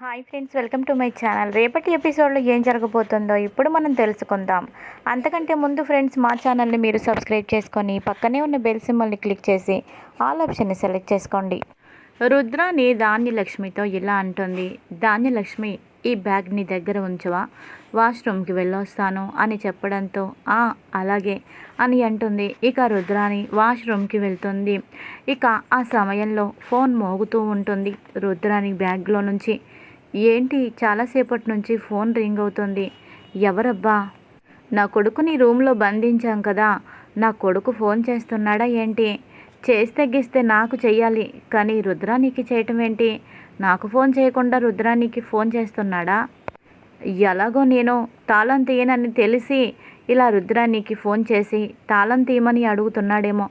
Hi friends welcome to my channel. రేపటి ఎపిసోడ్లో ఏం జరగబోతుందో ఇప్పుడు మనం తెలుసుకుందాం. అంతకంటే ముందు ఫ్రెండ్స్ మా ఛానల్ని మీరు సబ్స్క్రైబ్ చేసుకొని పక్కనే ఉన్న బెల్ సింబల్ని క్లిక్ చేసి ఆల్ ఆప్షన్ని సెలెక్ట్ చేసుకోండి. రుద్రాని ధాన్యలక్ష్మితో ఇలా అంటుంది. ధాన్యలక్ష్మి ఈ బ్యాగ్ నీ దగ్గర ఉంచవా? వాష్రూమ్కి వెళ్ళొస్తాను అని చెప్పడంతో ఆ అలాగే అని అంటుంది. ఇక రుద్రాని వాష్రూమ్కి వెళ్తుంది. ఇక ఆ సమయంలో ఫోన్ మోగుతూ ఉంటుంది. రుద్రాని బ్యాగ్లో నుంచి ఏంటి చాలాసేపటి నుంచి ఫోన్ రింగ్ అవుతుంది. ఎవరబ్బా? నా కొడుకుని రూమ్లో బంధించాం కదా. నా కొడుకు ఫోన్ చేస్తున్నాడా ఏంటి? చేసి తగ్గిస్తే నాకు చెయ్యాలి. కానీ రుద్రానికి చేయటం ఏంటి? నాకు ఫోన్ చేయకుండా రుద్రానికి ఫోన్ చేస్తున్నాడా? ఎలాగో నేను తాళం తీయనని తెలిసి ఇలా రుద్రానికి ఫోన్ చేసి తాళం తీయమని అడుగుతున్నాడేమో.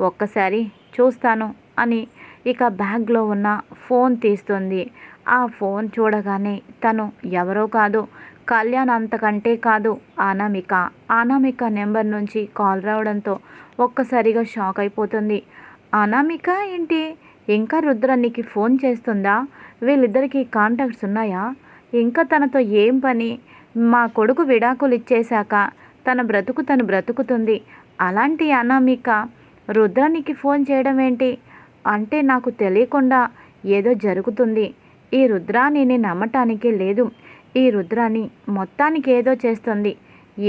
ఒక్కసారి చూస్తాను అని ఇక బ్యాగ్లో ఉన్న ఫోన్ తీస్తుంది. ఆ ఫోన్ చూడగానే తను ఎవరో కాదు కళ్యాణ్ అంతకంటే కాదు అనామిక. అనామిక నెంబర్ నుంచి కాల్ రావడంతో ఒక్కసారిగా షాక్ అయిపోతుంది. అనామిక ఏంటి? ఇంకా రుద్రానికి ఫోన్ చేస్తుందా? వీళ్ళిద్దరికీ కాంటాక్ట్స్ ఉన్నాయా? ఇంకా తనతో ఏం పని? మా కొడుకు విడాకులు ఇచ్చేశాక తన బ్రతుకు తను బ్రతుకుతుంది. అలాంటి అనామిక రుద్రానికి ఫోన్ చేయడం ఏంటి? అంటే నాకు తెలియకుండా ఏదో జరుగుతుంది. ఈ రుద్రాణిని నమ్మటానికి లేదు. ఈ రుద్రాణి మొత్తానికి ఏదో చేస్తుంది.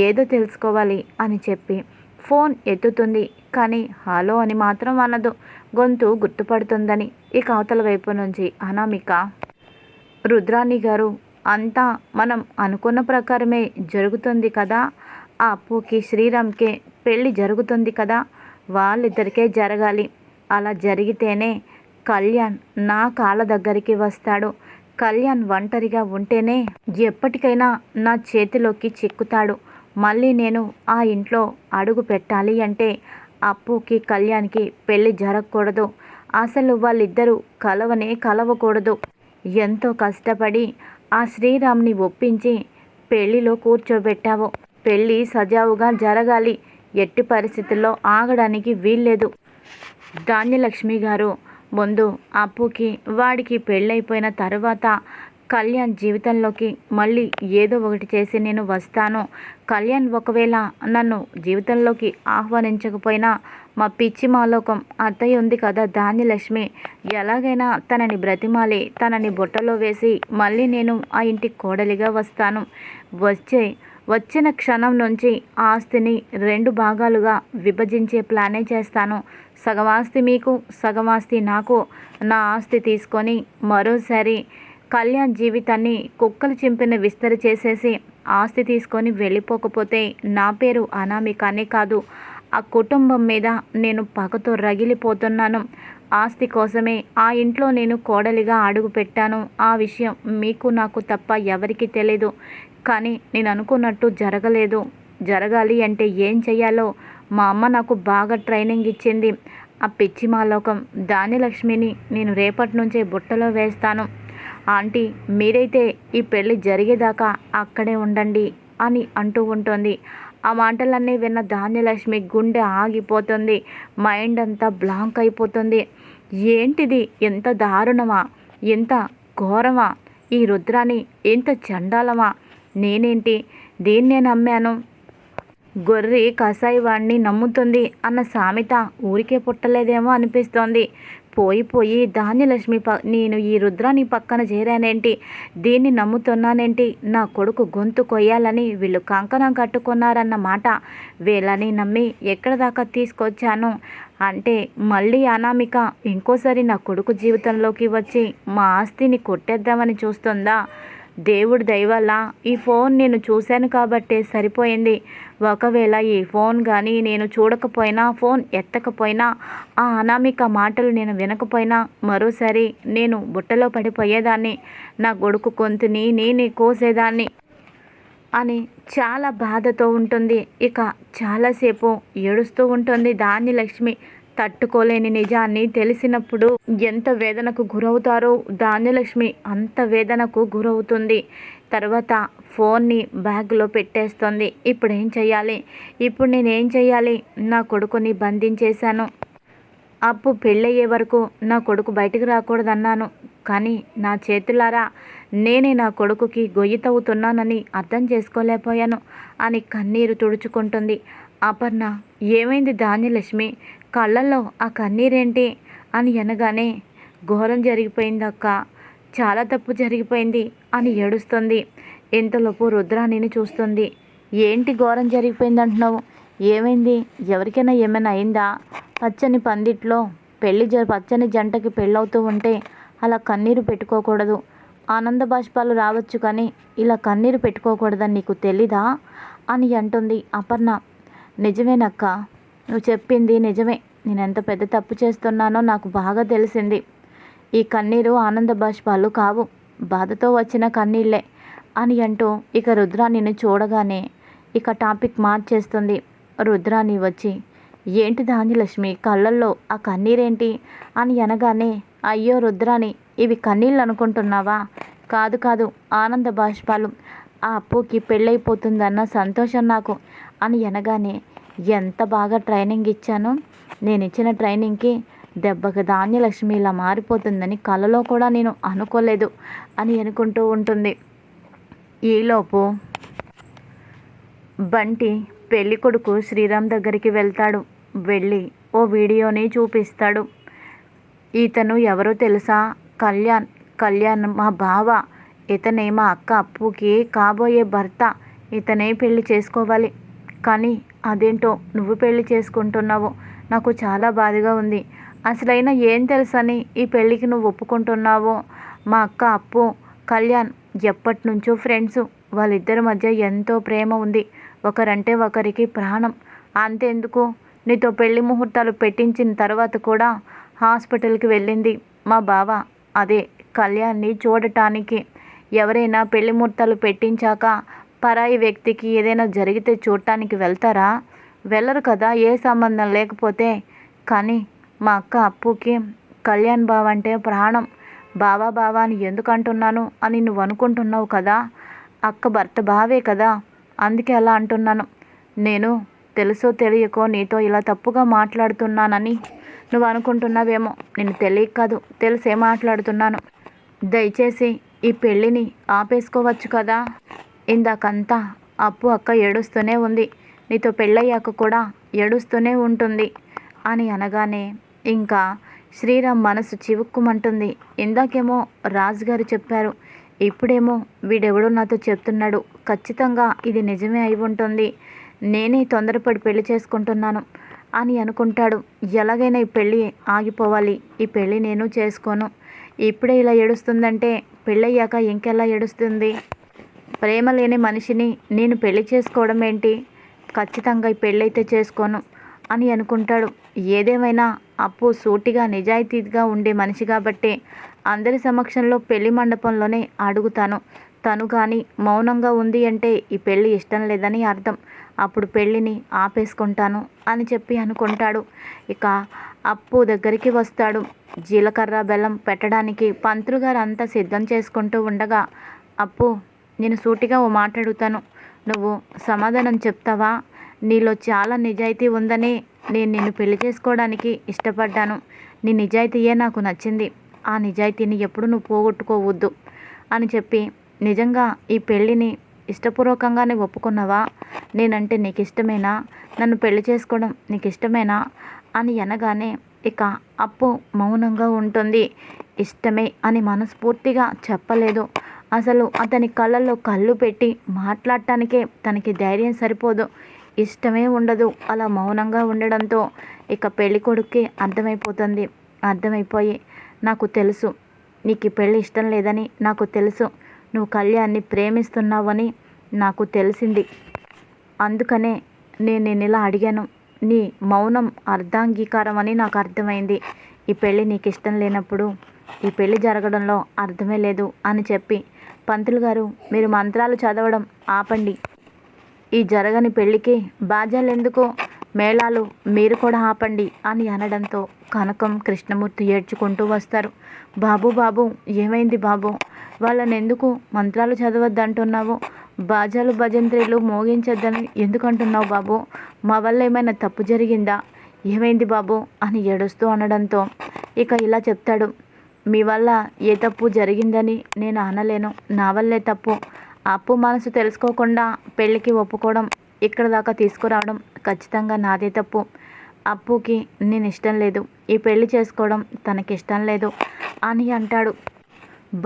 ఏదో తెలుసుకోవాలి అని చెప్పి ఫోన్ ఎత్తుతుంది. కానీ హలో అని మాత్రం అనదు. గొంతు గుర్తుపడుతుందని ఇక అవతల వైపు నుంచి అనామిక. రుద్రాణి గారు అంతా మనం అనుకున్న ప్రకారమే జరుగుతుంది కదా? ఆ అప్పుకి శ్రీరామ్కే పెళ్ళి జరుగుతుంది కదా? వాళ్ళిద్దరికే జరగాలి. అలా జరిగితేనే కళ్యాణ్ నా కాళ్ళ దగ్గరికి వస్తాడు. కళ్యాణ్ ఒంటరిగా ఉంటేనే ఎప్పటికైనా నా చేతిలోకి చిక్కుతాడు. మళ్ళీ నేను ఆ ఇంట్లో అడుగు పెట్టాలి అంటే అప్పుకి కళ్యాణ్కి పెళ్ళి జరగకూడదు. అసలు వాళ్ళిద్దరూ కలవనే కలవకూడదు. ఎంతో కష్టపడి ఆ శ్రీరామ్ని ఒప్పించి పెళ్ళిలో కూర్చోబెట్టావు. పెళ్ళి సజావుగా జరగాలి. ఎట్టి పరిస్థితుల్లో ఆగడానికి వీల్లేదు. ధాన్యలక్ష్మి గారు ముందు అప్పుకి వాడికి పెళ్ళైపోయిన తర్వాత కళ్యాణ్ జీవితంలోకి మళ్ళీ ఏదో ఒకటి చేసి నేను వస్తాను. కళ్యాణ్ ఒకవేళ నన్ను జీవితంలోకి ఆహ్వానించకపోయినా మా పిచ్చి మాలోకం అత్తయ్య ఉంది కదా ధాన్యలక్ష్మి. ఎలాగైనా తనని బ్రతిమాలి తనని బుట్టలో వేసి మళ్ళీ నేను ఆ ఇంటి కోడలిగా వస్తాను. వచ్చే వచ్చిన క్షణం నుంచి ఆస్తిని రెండు భాగాలుగా విభజించే ప్లానే చేస్తాను. సగవాస్తి మీకు సగవాస్తి నాకు నా ఆస్తి తీసుకొని మరోసారి కళ్యాణ్ జీవితాన్ని కుక్కలు చింపిన విస్తరి చేసేసి ఆస్తి తీసుకొని వెళ్ళిపోకపోతే నా పేరు అనామికానే కాదు. ఆ కుటుంబం మీద నేను పగతో రగిలిపోతున్నాను. ఆస్తి కోసమే ఆ ఇంట్లో నేను కోడలిగా అడుగు పెట్టాను. ఆ విషయం మీకు నాకు తప్ప ఎవరికీ తెలియదు కానీ నేను అనుకున్నట్టు జరగలేదు. జరగాలి అంటే ఏం చేయాలో మా అమ్మ నాకు బాగా ట్రైనింగ్ ఇచ్చింది. ఆ పిచ్చి మాలోకం దానిలక్ష్మిని నేను రేపటి నుంచే బుట్టలో వేస్తాను. ఆంటీ మీరైతే ఈ పెళ్ళి జరిగేదాకా అక్కడే ఉండండి అని అంటూ ఉంటుంది. ఆ మాటలన్నీ విన్న ధాన్యలక్ష్మి గుండె ఆగిపోతుంది. మైండ్ అంతా బ్లాంక్ అయిపోతుంది. ఏంటిది? ఎంత దారుణమా? ఎంత ఘోరమా? ఈ రుద్రాని ఎంత చండాలమా? నేనేంటి? దీన్నే నమ్మాను. గొర్రె కసాయి వాడిని నమ్ముతుంది అన్న సామెత ఊరికే పుట్టలేదేమో అనిపిస్తోంది. పోయి పోయి ధాన్యలక్ష్మి ప నేను ఈ రుద్రాని పక్కన చేరానేంటి? దీన్ని నమ్ముతున్నానేంటి? నా కొడుకు గొంతు కొయ్యాలని వీళ్ళు కంకణం కట్టుకున్నారన్న మాట వీళ్ళని నమ్మి ఎక్కడ దాకా తీసుకొచ్చాను? అంటే మళ్ళీ అనామిక ఇంకోసారి నా కొడుకు జీవితంలోకి వచ్చి మా ఆస్తిని కొట్టేద్దామని చూస్తుందా? దేవుడి దయవల్ల ఈ ఫోన్ నేను చూశాను కాబట్టే సరిపోయింది. ఒకవేళ ఈ ఫోన్ కానీ నేను చూడకపోయినా ఫోన్ ఎత్తకపోయినా ఆ అనామిక మాటలు నేను వినకపోయినా మరోసారి నేను బుట్టలో పడిపోయేదాన్ని. నా గొడుకు గొంతుని నేనే కోసేదాన్ని అని చాలా బాధతో ఉంటుంది. ఇక చాలాసేపు ఏడుస్తూ ఉంటుంది దాన్ని లక్ష్మి తట్టుకోలేని నిజాన్ని తెలిసినప్పుడు ఎంత వేదనకు గురవుతారో ధాన్యలక్ష్మి అంత వేదనకు గురవుతుంది. తర్వాత ఫోన్ని బ్యాగ్లో పెట్టేస్తుంది. ఇప్పుడు ఏం చేయాలి ఇప్పుడు నేనేం చేయాలి నా కొడుకుని బంధించేశాను. అప్పు పెళ్ళయ్యే వరకు నా కొడుకు బయటికి రాకూడదన్నాను. కానీ నా చేతులారా నేనే నా కొడుకుకి గొయ్యి తవ్వుతున్నానని అర్థం చేసుకోలేకపోయాను అని కన్నీరు తుడుచుకుంటుంది. అపర్ణ ఏమైంది ధాన్యలక్ష్మి? కళ్ళల్లో ఆ కన్నీరేంటి? అని అనగానే ఘోరం జరిగిపోయింది అక్క. చాలా తప్పు జరిగిపోయింది అని ఏడుస్తుంది. ఇంతలోపు రుద్రాణిని చూస్తుంది. ఏంటి ఘోరం జరిగిపోయింది అంటున్నావు? ఏమైంది? ఎవరికైనా ఏమైనా అయిందా? పచ్చని పందిట్లో పెళ్ళి జ పచ్చని జంటకి పెళ్ళవుతూ ఉంటే అలా కన్నీరు పెట్టుకోకూడదు. ఆనంద బాష్పాలు రావచ్చు కానీ ఇలా కన్నీరు పెట్టుకోకూడదని నీకు తెలీదా? అని అంటుంది అపర్ణ. నిజమేనక్క. నువ్వు చెప్పింది నిజమే. నేను ఎంత పెద్ద తప్పు చేస్తున్నానో నాకు బాగా తెలిసింది. ఈ కన్నీరు ఆనంద బాష్పాలు కావు. బాధతో వచ్చిన కన్నీళ్ళే అని అంటూ ఇక రుద్రాణిని చూడగానే ఇక టాపిక్ మార్చేస్తుంది. రుద్రాణి వచ్చి ఏంటి ధాన్యలక్ష్మి కళ్ళల్లో ఆ కన్నీరేంటి? అని అనగానే అయ్యో రుద్రాణి ఇవి కన్నీళ్ళు అనుకుంటున్నావా కాదు కాదు ఆనంద బాష్పాలు. ఆ అప్పుకి పెళ్ళైపోతుందన్న సంతోషం నాకు అని అనగానే ఎంత బాగా ట్రైనింగ్ ఇచ్చానో. నేను ఇచ్చిన ట్రైనింగ్కి దెబ్బకి ధాన్యలక్ష్మి ఇలా మారిపోతుందని కలలో కూడా నేను అనుకోలేదు అని అనుకుంటూ ఉంటుంది. ఈలోపు బంటి పెళ్ళి కొడుకు శ్రీరామ్ దగ్గరికి వెళ్తాడు. వెళ్ళి ఓ వీడియోని చూపిస్తాడు. ఇతను ఎవరో తెలుసా? కళ్యాణ్ కళ్యాణ్ మా బావ. ఇతనే మా అక్క అప్పుకి కాబోయే భర్త. ఇతనే పెళ్ళి చేసుకోవాలి. కానీ అదేంటో నువ్వు పెళ్ళి చేసుకుంటున్నావు. నాకు చాలా బాధగా ఉంది. అసలైనా ఏం తెలుసని ఈ పెళ్ళికి నువ్వు ఒప్పుకుంటున్నావో? మా అక్క అప్పు కళ్యాణ్ ఎప్పటి నుంచో ఫ్రెండ్స్. వాళ్ళిద్దరి మధ్య ఎంతో ప్రేమ ఉంది. ఒకరంటే ఒకరికి ప్రాణం. అంతెందుకు? నీతో పెళ్ళి ముహూర్తాలు పెట్టించిన తర్వాత కూడా హాస్పిటల్కి వెళ్ళింది మా బావ. అదే కళ్యాణ్ని చూడటానికి. ఎవరైనా పెళ్ళి ముహూర్తాలు పెట్టించాక పరాయి వ్యక్తికి ఏదైనా జరిగితే చూడటానికి వెళ్తారా? వెళ్ళరు కదా ఏ సంబంధం లేకపోతే. కానీ మా అక్క అప్పుకి కళ్యాణ్ బావ అంటే ప్రాణం. బావా బావా అని ఎందుకు అంటున్నాను అని నువ్వు అనుకుంటున్నావు కదా? అక్క భర్త బావే కదా అందుకే అలా అంటున్నాను. నేను తెలుసో తెలియకో నీతో ఇలా తప్పుగా మాట్లాడుతున్నానని నువ్వు అనుకుంటున్నావేమో. నేను తెలియక కాదు తెలిసే మాట్లాడుతున్నాను. దయచేసి ఈ పెళ్ళిని ఆపేసుకోవచ్చు కదా? ఇందాకంతా అప్పు అక్క ఏడుస్తూనే ఉంది. నీతో పెళ్ళయ్యాక కూడా ఏడుస్తూనే ఉంటుంది అని అనగానే ఇంకా శ్రీరామ్ మనసు చివుక్కుమంటుంది. ఇందాకేమో రాజుగారు చెప్పారు. ఇప్పుడేమో వీడెవడో నాతో చెప్తున్నాడు. ఖచ్చితంగా ఇది నిజమే అయి ఉంటుంది. నేనే తొందరపడి పెళ్ళి చేసుకుంటున్నాను అని అనుకుంటాడు. ఎలాగైనా ఈ పెళ్ళి ఆగిపోవాలి. ఈ పెళ్ళి నేను చేసుకోను. ఇప్పుడే ఇలా ఏడుస్తుందంటే పెళ్ళయ్యాక ఇంకెలా ఏడుస్తుంది? ప్రేమ లేని మనిషిని నేను పెళ్ళి చేసుకోవడం ఏంటి? ఖచ్చితంగా ఈ పెళ్ళైతే చేసుకోను అని అనుకుంటాడు. ఏదేమైనా అప్పు సూటిగా నిజాయితీగా ఉండే మనిషి కాబట్టి అందరి సమక్షంలో పెళ్ళి మండపంలోనే అడుగుతాను. తను కానీ మౌనంగా ఉంది అంటే ఈ పెళ్ళి ఇష్టం లేదని అర్థం. అప్పుడు పెళ్ళిని ఆపేసుకుంటాను అని చెప్పి అనుకుంటాడు. ఇక అప్పు దగ్గరికి వస్తాడు. జీలకర్ర బెల్లం పెట్టడానికి పంతులు గారు అంతా సిద్ధం చేసుకుంటూ ఉండగా అప్పు నేను సూటిగా ఓ మాట అడుగుతాను. నువ్వు సమాధానం చెప్తావా? నీలో చాలా నిజాయితీ ఉందని నేను నిన్ను పెళ్ళి చేసుకోవడానికి ఇష్టపడ్డాను. నీ నిజాయితీయే నాకు నచ్చింది. ఆ నిజాయితీని ఎప్పుడు నువ్వు పోగొట్టుకోవద్దు అని చెప్పి నిజంగా ఈ పెళ్ళిని ఇష్టపూర్వకంగానే ఒప్పుకున్నావా? నేనంటే నీకు ఇష్టమేనా నన్ను పెళ్ళి చేసుకోవడం నీకు ఇష్టమేనా అని అనగానే ఇక అప్పు మౌనంగా ఉంటుంది. ఇష్టమే అని మనస్ఫూర్తిగా చెప్పలేదు. అసలు అతని కళ్ళల్లో కళ్ళు పెట్టి మాట్లాడటానికే తనకి ధైర్యం సరిపోదు. ఇష్టమే ఉండదు. అలా మౌనంగా ఉండడంతో ఇక పెళ్ళి కొడుక్కి అర్థమైపోతుంది. అర్థమైపోయి నాకు తెలుసు. నీకు పెళ్ళి ఇష్టం లేదని నాకు తెలుసు. నువ్వు కళ్యాణ్ని ప్రేమిస్తున్నావని నాకు తెలిసింది. అందుకనే నేను నేను ఇలా అడిగాను. నీ మౌనం అర్ధాంగీకారం అని నాకు అర్థమైంది. ఈ పెళ్ళి నీకు ఇష్టం లేనప్పుడు ఈ పెళ్ళి జరగడంలో అర్థమే లేదు అని చెప్పి పంతులు గారు మీరు మంత్రాలు చదవడం ఆపండి. ఈ జరగని పెళ్ళికి బాధ్యాలు ఎందుకో మేళాలు మీరు కూడా ఆపండి అని అనడంతో కనకం కృష్ణమూర్తి ఏడ్చుకుంటూ వస్తారు. బాబు బాబు ఏమైంది బాబు? వాళ్ళని ఎందుకు మంత్రాలు చదవద్దంటున్నావు? బాజాలు భజంత్రీలు మోగించొద్దని ఎందుకంటున్నావు బాబు? మా వల్ల ఏమైనా తప్పు జరిగిందా? ఏమైంది బాబు? అని ఏడుస్తూ అనడంతో ఇక ఇలా చెప్తాడు. మీ వల్ల ఏ తప్పు జరిగిందని నేను అనలేను. నా వల్లే తప్పు. అప్పు మనసు తెలుసుకోకుండా పెళ్ళికి ఒప్పుకోవడం ఇక్కడ దాకా తీసుకురావడం ఖచ్చితంగా నాదే తప్పు. అప్పుకి నేను ఇష్టం లేదు. ఈ పెళ్ళి చేసుకోవడం తనకి ఇష్టం లేదు అని అంటాడు.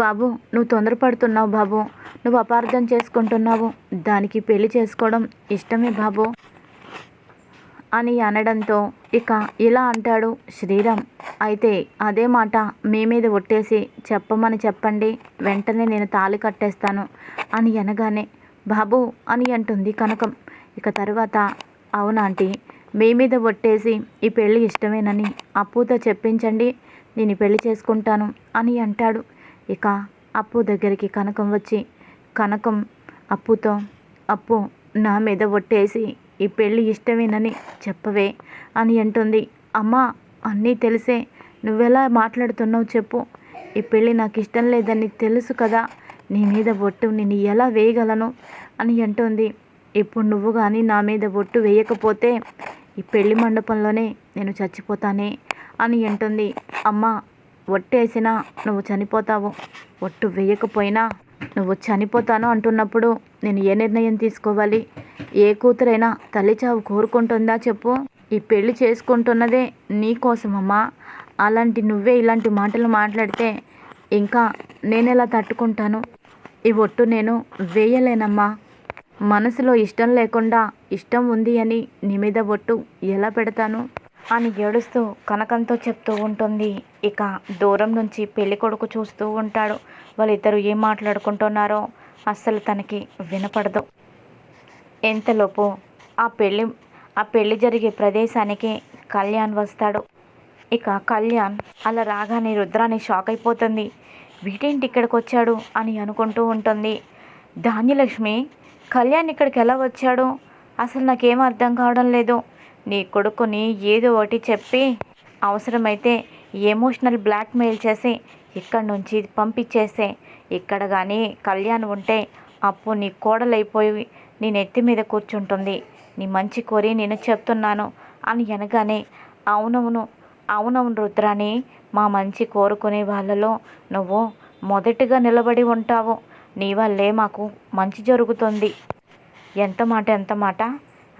బాబు నువ్వు తొందరపడుతున్నావు బాబు. నువ్వు అపార్థం చేసుకుంటున్నావు. దానికి పెళ్ళి చేసుకోవడం ఇష్టమే బాబు. అని అనడంతో ఇక ఇలా అంటాడు శ్రీరామ్. అయితే అదే మాట మీ మీద ఒట్టేసి చెప్పమని చెప్పండి వెంటనే నేను తాళి కట్టేస్తాను అని అనగానే బాబు అని అంటుంది కనకం. ఇక తర్వాత అవునాంటీ మీ మీద ఒట్టేసి ఈ పెళ్ళి ఇష్టమేనని అప్పుతో చెప్పించండి నేను పెళ్ళి చేసుకుంటాను అని అంటాడు. ఇక అప్పు దగ్గరికి కనకం వచ్చి కనకం అప్పుతో అప్పు నా మీద ఒట్టేసి ఈ పెళ్ళి ఇష్టమేనని చెప్పవే అని అంటుంది. అమ్మా అన్నీ తెలిసే. నువ్వెలా మాట్లాడుతున్నావు చెప్పు. ఈ పెళ్ళి నాకు ఇష్టం లేదని తెలుసు కదా. నీ మీద బొట్టు నేను ఎలా వేయగలను అని అంటుంది. ఇప్పుడు నువ్వు కానీ నా మీద బొట్టు వేయకపోతే ఈ పెళ్ళి మండపంలోనే నేను చచ్చిపోతానే అని అంటుంది. అమ్మ ఒట్టేసినా నువ్వు చనిపోతావు. ఒట్టు వేయకపోయినా నువ్వు చనిపోతాను అంటున్నప్పుడు నేను ఏ నిర్ణయం తీసుకోవాలి? ఏ కూతురైనా తల్లి చావు కోరుకుంటుందా చెప్పు? ఈ పెళ్ళి చేసుకుంటున్నదే నీ కోసమమ్మా. అలాంటి నువ్వే ఇలాంటి మాటలు మాట్లాడితే ఇంకా నేను ఎలా తట్టుకుంటాను? ఈ ఒట్టు నేను వేయలేనమ్మా. మనసులో ఇష్టం లేకుండా ఇష్టం ఉంది అని నీ మీద ఒట్టు ఎలా పెడతాను? అని ఏడుస్తూ కనకంతో చెప్తూ ఉంటుంది. ఇక దూరం నుంచి పెళ్ళి కొడుకు చూస్తూ ఉంటాడు. వాళ్ళిద్దరూ ఏం మాట్లాడుకుంటున్నారో అస్సలు తనకి వినపడదు. ఎంతలోపు ఆ పెళ్ళి ఆ పెళ్ళి జరిగే ప్రదేశానికి కళ్యాణ్ వస్తాడు. ఇక కళ్యాణ్ అలా రాగానే రుద్రాన్ని షాక్ అయిపోతుంది. వీటేంటి ఇక్కడికి వచ్చాడు అని అనుకుంటూ ఉంటుంది. ధాన్యలక్ష్మి కళ్యాణ్ ఇక్కడికి ఎలా వచ్చాడు? అసలు నాకేం అర్థం కావడం లేదు. నీ కొడుకుని ఏదో ఒకటి చెప్పి అవసరమైతే ఎమోషనల్ బ్లాక్మెయిల్ చేసి ఇక్కడ నుంచి పంపించేసే. ఇక్కడ కానీ కళ్యాణ్ ఉంటే అప్పు నీ కోడలైపోయి నీ నెత్తి మీద కూర్చుంటుంది. నీ మంచి కోరి నేను చెప్తున్నాను అని అనగానే అవునవును అవునవును రుద్రాని మా మంచి కోరుకునే వాళ్ళలో నువ్వు మొదటిగా నిలబడి ఉంటావు. నీ వల్లే మాకు మంచి జరుగుతుంది. ఎంత మాట ఎంత మాట?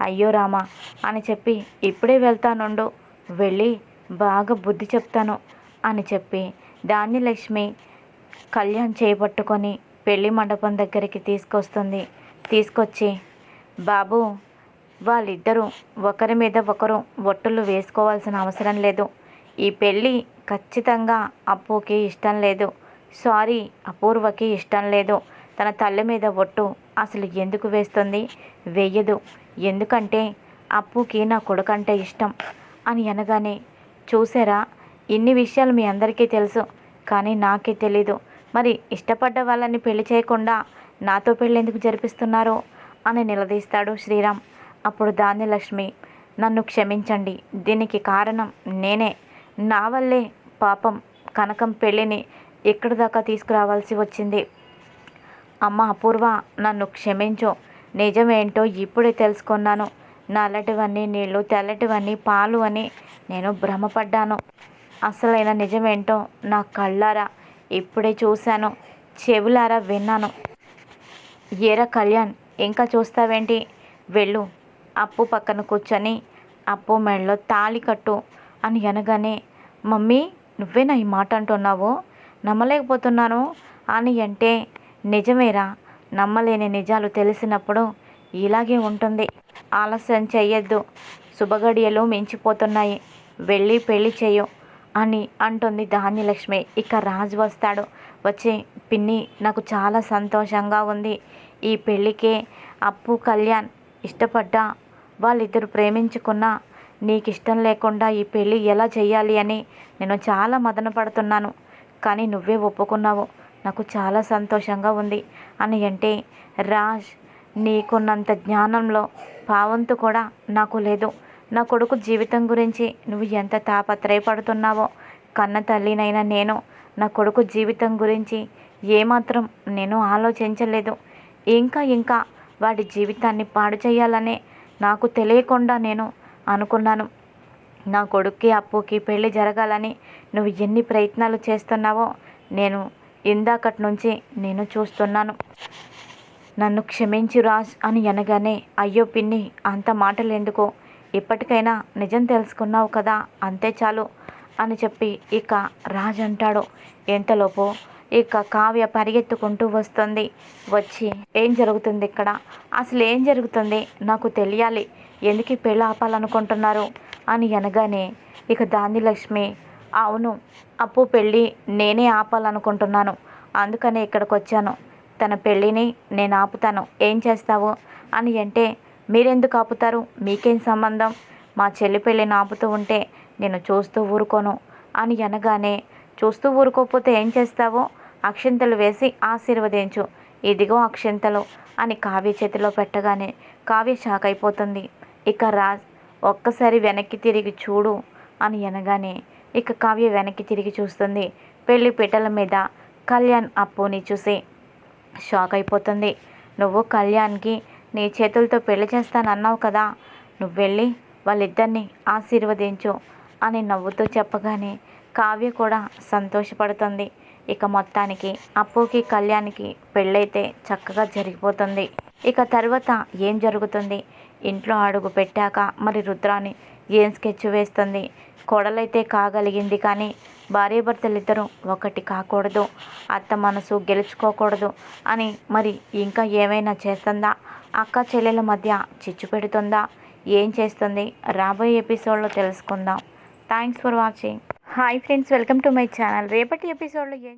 అయ్యో రామా అని చెప్పి ఇప్పుడే వెళ్తానుండు. వెళ్ళి బాగా బుద్ధి చెప్తాను అని చెప్పి ధాన్యలక్ష్మి కళ్యాణ్ చేపట్టుకొని పెళ్ళి మండపం దగ్గరికి తీసుకొస్తుంది. తీసుకొచ్చి బాబు వాళ్ళిద్దరూ ఒకరి మీద ఒకరు ఒట్టులు వేసుకోవాల్సిన అవసరం లేదు. ఈ పెళ్ళి ఖచ్చితంగా అప్పుకి ఇష్టం లేదు. సారీ అపూర్వకి ఇష్టం లేదు. తన తల్లి మీద ఒట్టు అసలు ఎందుకు వేస్తుంది? వేయదు. ఎందుకంటే అప్పుకి నా కొడుకంటే ఇష్టం అని అనగానే చూసారా ఇన్ని విషయాలు మీ అందరికీ తెలుసు కానీ నాకే తెలీదు. మరి ఇష్టపడ్డ వాళ్ళని పెళ్ళి చేయకుండా నాతో పెళ్ళి ఎందుకు జరిపిస్తున్నారు? అని నిలదీస్తాడు శ్రీరామ్. అప్పుడు దాని లక్ష్మి నన్ను క్షమించండి. దీనికి కారణం నేనే. నా వల్లే పాపం కనకం పెళ్ళిని ఎక్కడి దాకా తీసుకురావాల్సి వచ్చింది. అమ్మ అపూర్వ నన్ను క్షమించు. నిజమేంటో ఇప్పుడే తెలుసుకున్నాను. నల్లటివన్నీ నీళ్ళు తెల్లటివన్నీ పాలు అని నేను భ్రమపడ్డాను. అసలైన నిజమేంటో నా కళ్ళారా ఇప్పుడే చూశాను. చెవులారా విన్నాను. ఏరా కళ్యాణ్ ఇంకా చూస్తావేంటి? వెళ్ళు. అప్పు పక్కన కూర్చొని అప్పు మెడలో తాళి కట్టు అని అనగానే మమ్మీ నువ్వే నా ఈ మాట అంటున్నావు? నమ్మలేకపోతున్నాను అని అంటే నిజమేరా నమ్మలేని నిజాలు తెలిసినప్పుడు ఇలాగే ఉంటుంది. ఆలస్యం చెయ్యొద్దు. శుభగడియలు మించిపోతున్నాయి. వెళ్ళి పెళ్ళి చేయు అని అంటుంది ధాన్యలక్ష్మి. ఇక రాజు వస్తాడు. వచ్చి పిన్ని నాకు చాలా సంతోషంగా ఉంది. ఈ పెళ్ళికే అప్పు కళ్యాణ్ ఇష్టపడ్డా వాళ్ళిద్దరు ప్రేమించుకున్నా నీకు ఇష్టం లేకుండా ఈ పెళ్ళి ఎలా చేయాలి అని నేను చాలా మదన పడుతున్నాను. కానీ నువ్వే ఒప్పుకున్నావు. నాకు చాలా సంతోషంగా ఉంది. అని అంటే రాజ్ నీకున్నంత జ్ఞానంలో పావంతు కూడా నాకు లేదు. నా కొడుకు జీవితం గురించి నువ్వు ఎంత తాపత్రయపడుతున్నావో కన్న తల్లినైనా నేను నా కొడుకు జీవితం గురించి ఏమాత్రం నేను ఆలోచించలేదు. ఇంకా ఇంకా వాడి జీవితాన్ని పాడు చేయాలనే నాకు తెలియకుండా నేను అనుకున్నాను. నా కొడుక్కి అప్పుకి పెళ్ళి జరగాలని నువ్వు ఎన్ని ప్రయత్నాలు చేస్తున్నావో నేను ఇందాకటి నుంచి నేను చూస్తున్నాను. నన్ను క్షమించు రాజ్ అని అనగానే అయ్యో పిన్ని అంత మాటలు ఎందుకు ఇప్పటికైనా నిజం తెలుసుకున్నావు కదా అంతే చాలు అని చెప్పి ఇక రాజ్ అంటాడు. ఎంతలోపు ఇక కావ్య పరిగెత్తుకుంటూ వస్తుంది. వచ్చి ఏం జరుగుతుంది ఇక్కడ? అసలు ఏం జరుగుతుంది? నాకు తెలియాలి. ఎందుకు పెళ్ళి ఆపాలనుకుంటున్నారు? అని అనగానే ఇక దాని లక్ష్మి అవును అప్పు పెళ్ళి నేనే ఆపాలనుకుంటున్నాను. అందుకనే ఇక్కడికి వచ్చాను తన పెళ్ళిని నేను ఆపుతాను. ఏం చేస్తావు? అని అంటే మీరెందుకు ఆపుతారు? మీకేం సంబంధం? మా చెల్లి పెళ్ళిని ఆపుతూ ఉంటే నేను చూస్తూ ఊరుకోను. అని అనగానే చూస్తూ ఊరుకోకపోతే ఏం చేస్తావో? అక్షింతలు వేసి ఆశీర్వదించు. ఇదిగో అక్షింతలు అని కావ్య చేతిలో పెట్టగానే కావ్య షాక్ అయిపోతుంది. ఇక రాజ్ ఒక్కసారి వెనక్కి తిరిగి చూడు అని అనగానే ఇక కావ్య వెనక్కి తిరిగి చూస్తుంది. పెళ్ళి పీటల మీద కళ్యాణ్ అప్పుని చూసి షాక్ అయిపోతుంది. నువ్వు కళ్యాణ్కి నీ చేతులతో పెళ్ళి చేస్తానన్నావు కదా. నువ్వు వెళ్ళి వాళ్ళిద్దరిని ఆశీర్వదించు అని నవ్వుతూ చెప్పగానే కావ్య కూడా సంతోషపడుతుంది. ఇక మొత్తానికి అప్పుకి కళ్యాణ్కి పెళ్ళైతే చక్కగా జరిగిపోతుంది. ఇక తర్వాత ఏం జరుగుతుంది? ఇంట్లో అడుగు పెట్టాక మరి రుద్రాని ఏం స్కెచ్ వేస్తుంది? కొడలైతే కాగలిగింది కానీ భార్యాభర్తలిద్దరూ ఒకటి కాకూడదు. అత్త మనసు గెలుచుకోకూడదు అని మరి ఇంకా ఏమైనా చేస్తుందా? అక్క చెల్లెల మధ్య చిచ్చు పెడుతుందా? ఏం చేస్తుంది? రాబోయే ఎపిసోడ్లో తెలుసుకుందాం. Thanks for watching. Hi friends welcome to my channel. రేపటి ఎపిసోడ్లో ఏం